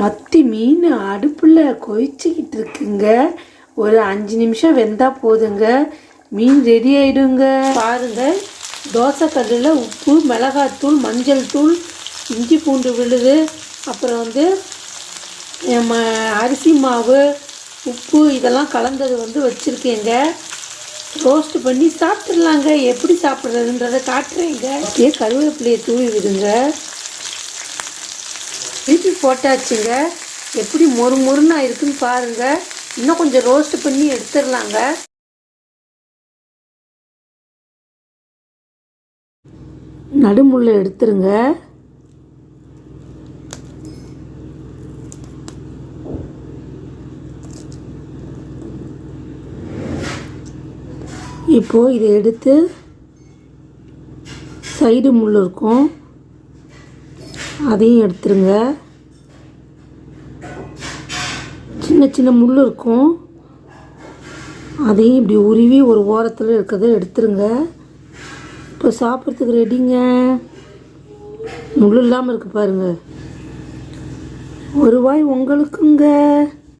மத்தி மீன் அடுப்பில் கொதிச்சுக்கிட்டு இருக்குங்க ஒரு அஞ்சு நிமிஷம் வெந்தால் போதுங்க. மீன் ரெடி ஆயிடுங்க. பாருங்க. தோசை கல்லில் உப்பு மிளகாத்தூள் மஞ்சள் தூள் இஞ்சி பூண்டு விழுது. அப்புறம் வந்து நம்ம அரிசி மாவு உப்பு இதெல்லாம் கலந்தது வந்து வச்சுருக்கேங்க. ரோஸ்ட் பண்ணி சாப்பிட்றலாங்க எப்படி சாப்பிட்றதுன்றதை காட்டுறேங்க. அப்படியே கருவேப்பிலையை தூவி விடுங்க. திருப்பி போட்டாச்சுங்க. எப்படி மொறு மொறுனா இருக்குன்னு பாருங்க. இன்னும் கொஞ்சம் ரோஸ்ட் பண்ணி எடுத்துடலாங்க. நடுமுள்ள எடுத்துருங்க. இப்போது இதை எடுத்து சைடு முள் இருக்கும். அதையும் எடுத்துருங்க. சின்ன சின்ன முள் இருக்கும். அதையும் இப்படி உருவி ஒரு ஓரத்தில் இருக்கிறத எடுத்துருங்க. இப்போ சாப்பிட்றதுக்கு ரெடிங்க முள் இல்லாமல் இருக்கு பாருங்கள் ஒரு வாய் உங்களுக்குங்க.